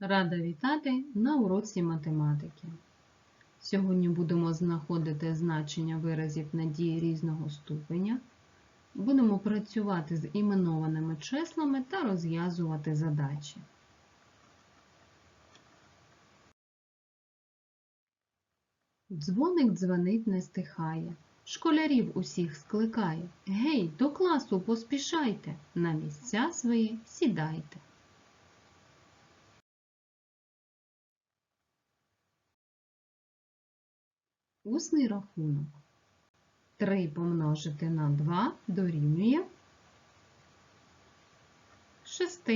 Рада вітати на уроці математики. Сьогодні будемо знаходити значення виразів на дії різного ступеня. Будемо працювати з іменованими числами та розв'язувати задачі. Дзвоник дзвонить не стихає. Школярів усіх скликає. Гей, до класу поспішайте, на місця свої сідайте. Усний рахунок. 3 помножити на 2 дорівнює 6.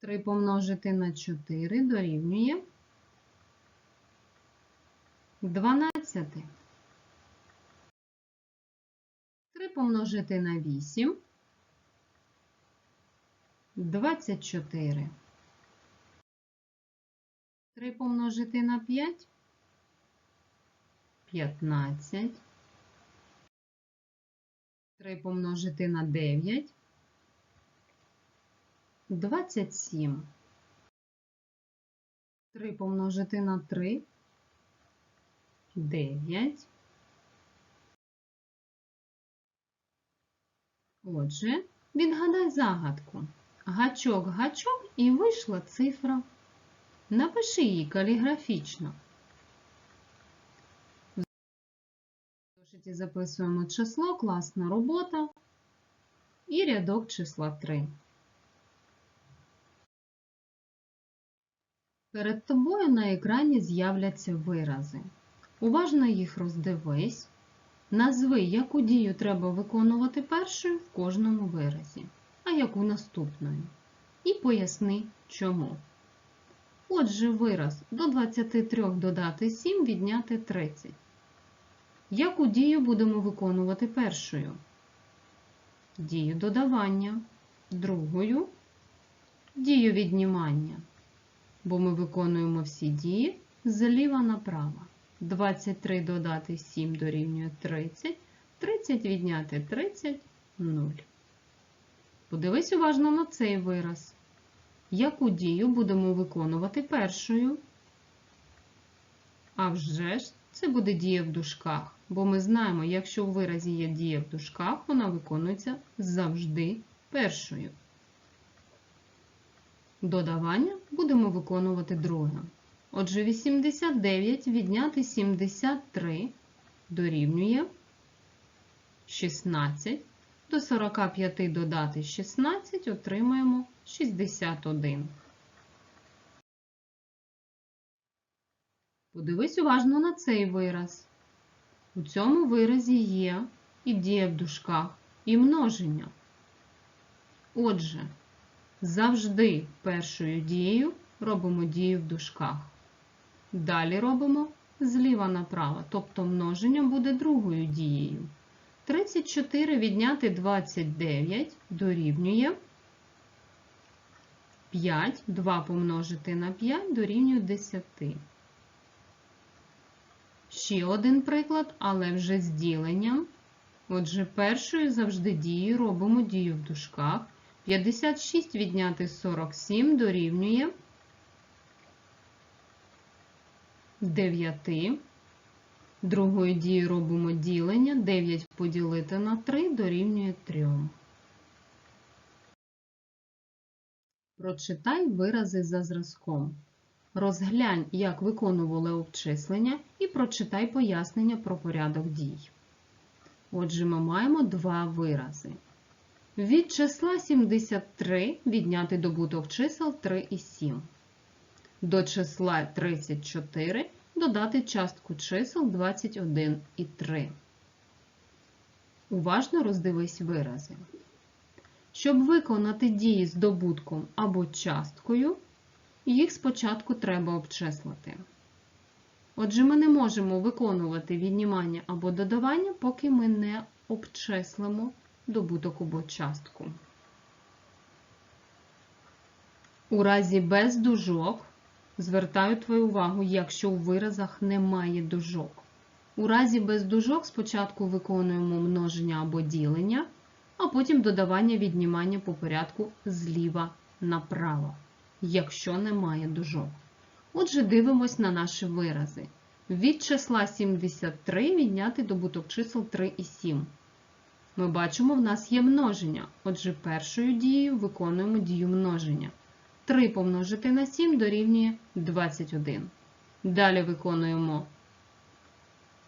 3 помножити на 4 дорівнює 12. 3 помножити на 8 24. 3 помножити на 5 15. 3 помножити на 9 27. 3 помножити на 3 9. Отже, відгадай загадку. Гачок, гачок і вийшла цифра. Напиши її каліграфічно. В зошиті записуємо число, класна робота і рядок числа 3. Перед тобою на екрані з'являться вирази. Уважно їх роздивись. Назви, яку дію треба виконувати першою в кожному виразі, а яку наступною. І поясни, чому. Отже, вираз до 23 додати 7 відняти 30. Яку дію будемо виконувати першою? Дію додавання, другою дію віднімання. Бо ми виконуємо всі дії зліва направо. 23 додати 7 дорівнює 30, 30 відняти 30 0. Подивись уважно на цей вираз. Яку дію будемо виконувати першою? А вже ж це буде дія в дужках, бо ми знаємо, якщо у виразі є дія в дужках, вона виконується завжди першою. Додавання будемо виконувати другим. Отже, 89 відняти 73 дорівнює 16. До 45 додати 16 отримаємо 61. Подивись уважно на цей вираз. У цьому виразі є і дія в дужках, і множення. Отже, завжди першою дією робимо дію в дужках. Далі робимо зліва направо, тобто множення буде другою дією. 34 відняти 29 дорівнює 5, 2 помножити на 5 дорівнює 10. Ще один приклад, але вже з діленням. Отже, першою завжди дією робимо дію в дужках. 56 відняти 47 дорівнює 9. Другою дією робимо ділення. 9 поділити на 3 дорівнює 3. Прочитай вирази за зразком. Розглянь, як виконували обчислення, і прочитай пояснення про порядок дій. Отже, ми маємо два вирази. Від числа 73 відняти добуток чисел 3 і 7. До числа 34 додати частку чисел 21 і 3. Уважно роздивись вирази. Щоб виконати дії з добутком або часткою, їх спочатку треба обчислити. Отже, ми не можемо виконувати віднімання або додавання, поки ми не обчислимо добуток або частку. У разі без дужок звертаю твою увагу, якщо у виразах немає дужок. У разі без дужок спочатку виконуємо множення або ділення, а потім додавання віднімання по порядку зліва направо, якщо немає дужок. Отже, дивимось на наші вирази. Від числа 73 відняти добуток чисел 3 і 7. Ми бачимо, в нас є множення. Отже, першою дією виконуємо дію множення. 3 помножити на 7 дорівнює 21. Далі виконуємо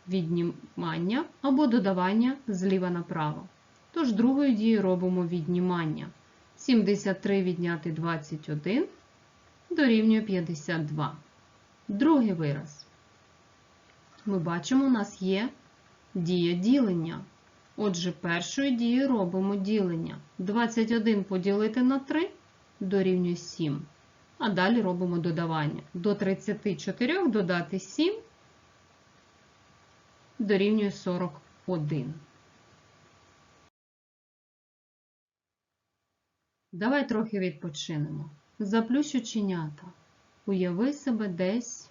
віднімання або додавання зліва направо. Тож другою дією робимо віднімання. 73 відняти 21 дорівнює 52. Другий вираз. Ми бачимо, у нас є дія ділення. Отже, першою дією робимо ділення. 21 поділити на 3 дорівнює 7. А далі робимо додавання. До 34 додати 7 дорівнює 41. Давай трохи відпочинемо. Заплющ оченята. Уяви себе десь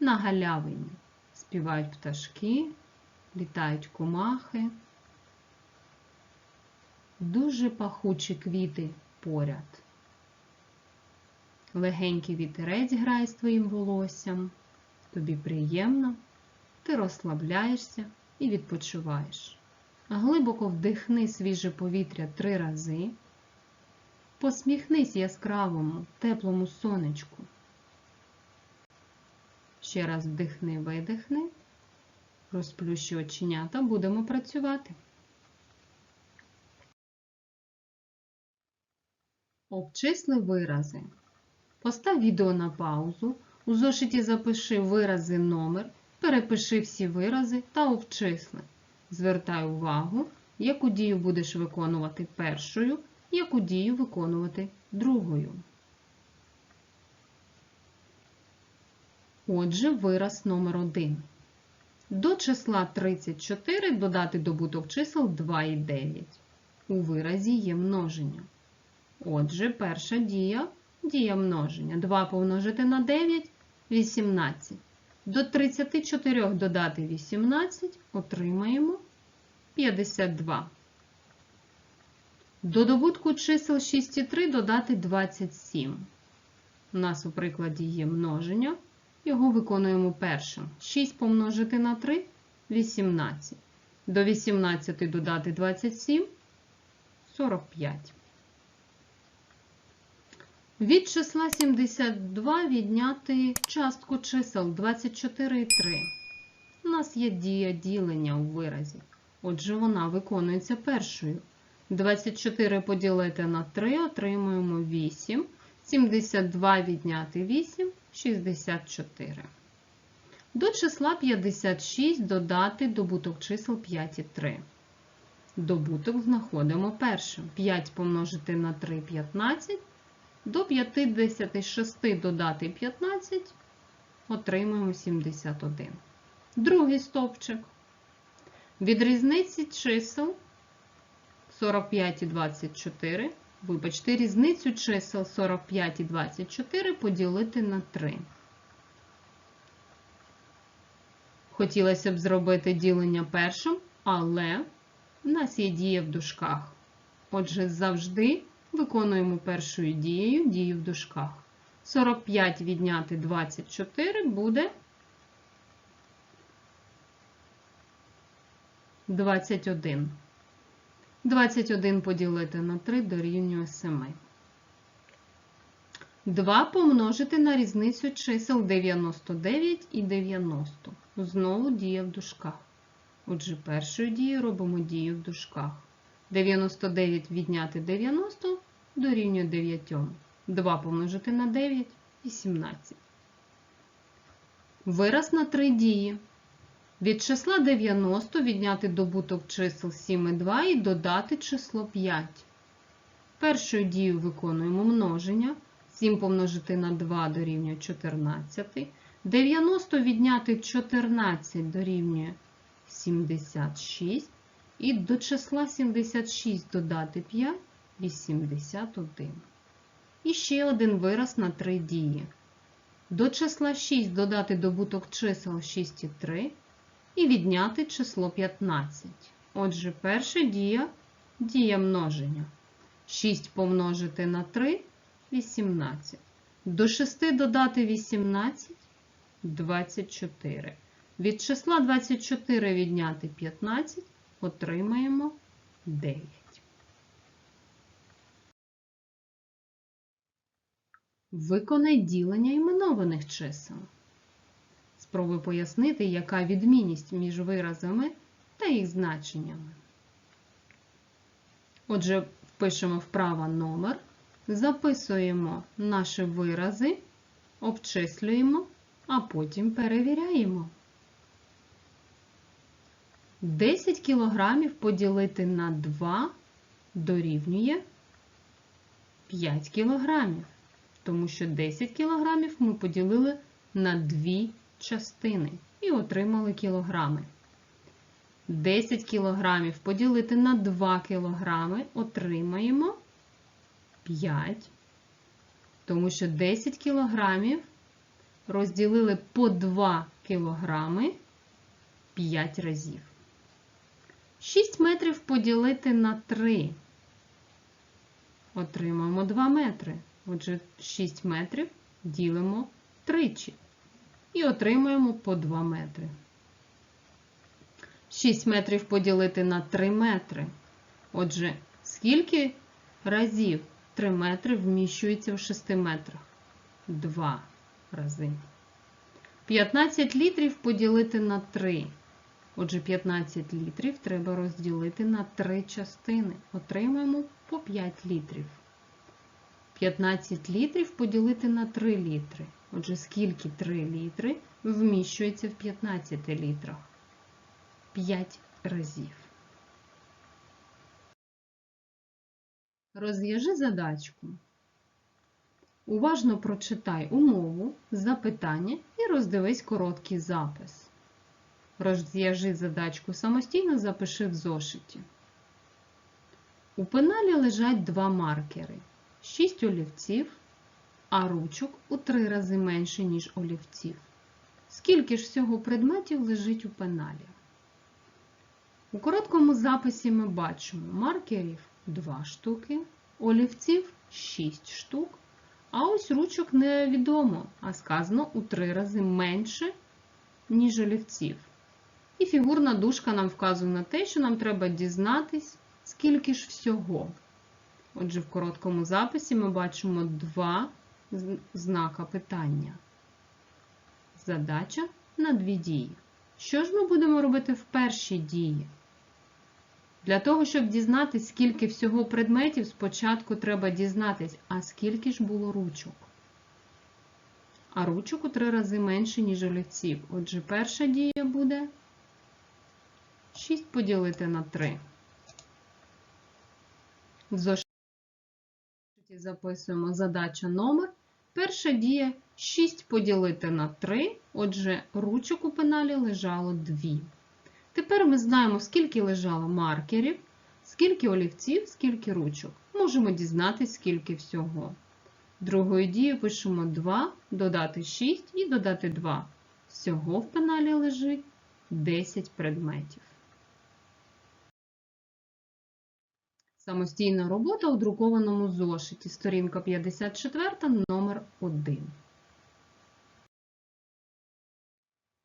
на галявині. Співають пташки, літають комахи. Дуже пахучі квіти поряд. Легенький вітерець грає з твоїм волоссям. Тобі приємно, ти розслабляєшся і відпочиваєш. Глибоко вдихни свіже повітря три рази. Посміхнись яскравому, теплому сонечку. Ще раз вдихни, видихни. Розплющу оченята, будемо працювати. Обчисли вирази. Постав відео на паузу. У зошиті запиши вирази номер, перепиши всі вирази та обчисли. Звертай увагу, яку дію будеш виконувати першою, яку дію виконувати другою. Отже, вираз номер 1. До числа 34 додати добуток чисел 2 і 9. У виразі є множення. Отже, перша дія дія множення. 2 помножити на 9 18. До 34 додати 18 отримаємо 52. До добутку чисел 6 і 3 додати 27. У нас у прикладі є множення. Його виконуємо першим. 6 помножити на 3 18. До 18 додати 27 45. Від числа 72 відняти частку чисел 24 і 3. У нас є дія ділення у виразі. Отже, вона виконується першою. 24 поділити на 3 отримуємо 8. 72 відняти 8 64. До числа 56 додати добуток чисел 5 і 3. Добуток знаходимо першим. 5 помножити на 3 15. До 56 додати 15, отримуємо 71. Другий стовпчик. Від різниці чисел 45 і 24. Вибачте, різницю чисел 45 і 24 поділити на 3. Хотілося б зробити ділення першим, але в нас є дія в дужках. Отже, завжди виконуємо першою дією дію в дужках. 45 відняти 24 буде 21. 21 поділити на 3 дорівнює 7. 2 помножити на різницю чисел 99 і 90. Знову дія в дужках. Отже, першою дією робимо дію в дужках. 99 відняти 90 дорівнює 9. 2 помножити на 9 18. Вираз на 3 дії. Від числа 90 відняти добуток чисел 7 і 2 і додати число 5. Першою дією виконуємо множення. 7 помножити на 2 дорівнює 14. 90 відняти 14 дорівнює 76. І до числа 76 додати 5 81. І ще один вираз на 3 дії. До числа 6 додати добуток чисел 6 і 3 і відняти число 15. Отже, перша дія дія множення. 6 помножити на 3 18. До 6 додати 18 24. Від числа 24 відняти 15 отримаємо 9. Виконай ділення іменованих чисел. Спробуй пояснити, яка відмінність між виразами та їх значеннями. Отже, пишемо вправо номер, записуємо наші вирази, обчислюємо, а потім перевіряємо. 10 кілограмів поділити на 2 дорівнює 5 кілограмів, тому що 10 кілограмів ми поділили на 2 частини і отримали кілограми. 10 кілограмів поділити на 2 кілограми отримаємо 5, тому що 10 кілограмів розділили по 2 кілограми 5 разів. 6 метрів поділити на 3. Отримаємо 2 метри. Отже, 6 метрів ділимо тричі. І отримуємо по 2 метри. 6 метрів поділити на 3 метри. Отже, скільки разів 3 метри вміщується в 6 метрах? 2 рази. 15 літрів поділити на 3. Отже, 15 літрів треба розділити на 3 частини. Отримаємо по 5 літрів. 15 літрів поділити на 3 літри. Отже, скільки 3 літри вміщується в 15 літрах? 5 разів. Розв'яжи задачку. Уважно прочитай умову, запитання і роздивись короткий запис. Розв'яжи задачку самостійно, запиши в зошиті. У пеналі лежать два маркери, 6 олівців, а ручок у 3 рази менше, ніж олівців. Скільки ж всього предметів лежить у пеналі? У короткому записі ми бачимо маркерів 2 штуки, олівців 6 штук, а ось ручок невідомо, а сказано у 3 рази менше, ніж олівців. І фігурна дужка нам вказує на те, що нам треба дізнатись, скільки ж всього. Отже, в короткому записі ми бачимо два знака питання. Задача на дві дії. Що ж ми будемо робити в першій дії? Для того, щоб дізнатися, скільки всього предметів, спочатку треба дізнатись, а скільки ж було ручок. А ручок у три рази менше, ніж олівців. Отже, перша дія буде 6 поділити на 3. В зошиті записуємо задача номер. Перша дія 6 поділити на 3, отже, ручок у пеналі лежало 2. Тепер ми знаємо, скільки лежало маркерів, скільки олівців, скільки ручок. Можемо дізнатися, скільки всього. Другою дією пишемо 2, додати 6 і додати 2. Всього в пеналі лежить 10 предметів. Самостійна робота у друкованому зошиті. Сторінка 54, номер 1.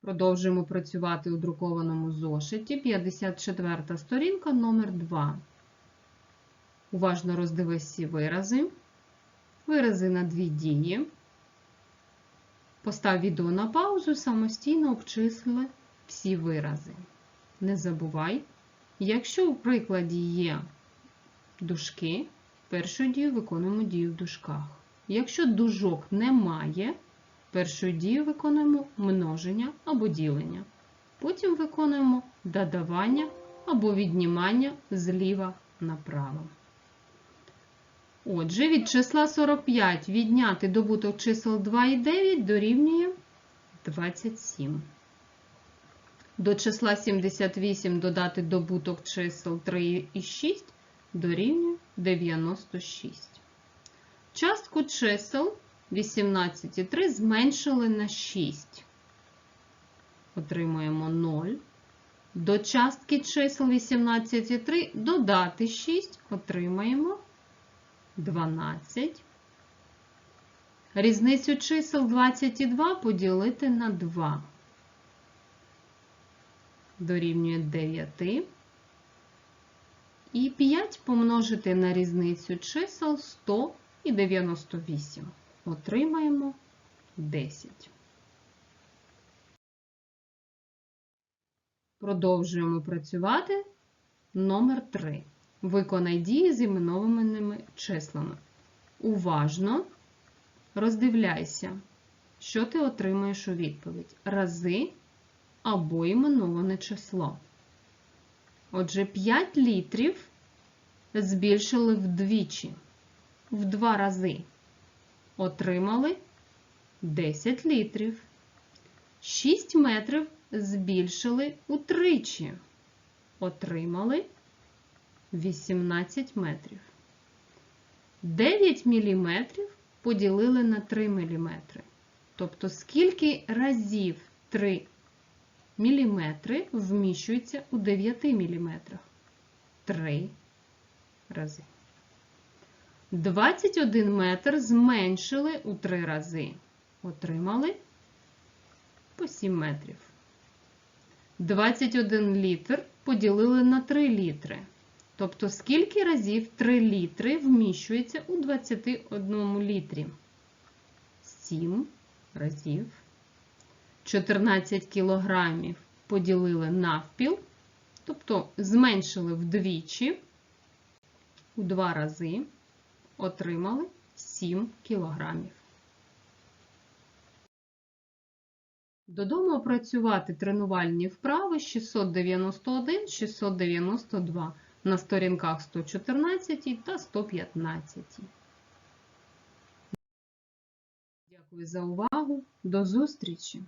Продовжуємо працювати у друкованому зошиті. 54 сторінка, номер 2. Уважно роздивись всі вирази. Вирази на дві дії. Постав відео на паузу, самостійно обчисли всі вирази. Не забувай, якщо у прикладі є дужки, першу дію виконуємо дію в дужках. Якщо дужок немає, першою дією виконуємо множення або ділення. Потім виконуємо додавання або віднімання зліва направо. Отже, від числа 45 відняти добуток чисел 2 і 9 дорівнює 27. До числа 78 додати добуток чисел 3 і 6 дорівнює 96. Частку чисел 18 і 3 зменшили на 6. Отримуємо 0. До частки чисел 18 і 3 додати 6, отримаємо 12. Різницю чисел 20 і 2 поділити на 2. Дорівнює 9. І 5 помножити на різницю чисел 100 і 98. Отримаємо 10. Продовжуємо працювати. Номер 3. Виконай дії з іменованими числами. Уважно роздивляйся, що ти отримаєш у відповідь. Рази або іменоване число. Отже, 5 літрів збільшили вдвічі, в два рази. Отримали 10 літрів. 6 метрів збільшили утричі. Отримали 18 метрів. 9 міліметрів поділили на 3 міліметри. Тобто, скільки разів 3 міліметри вміщується у 9 міліметрах? 3 рази. 21 метр зменшили у 3 рази. Отримали по 7 метрів. 21 літр поділили на 3 літри. Тобто, скільки разів 3 літри вміщується у 21 літрі? 7 разів. 14 кілограмів поділили навпіл, тобто зменшили вдвічі, у 2 рази, отримали 7 кілограмів. Додому опрацювати тренувальні вправи 691-692 на сторінках 114 та 115. Дякую за увагу. До зустрічі!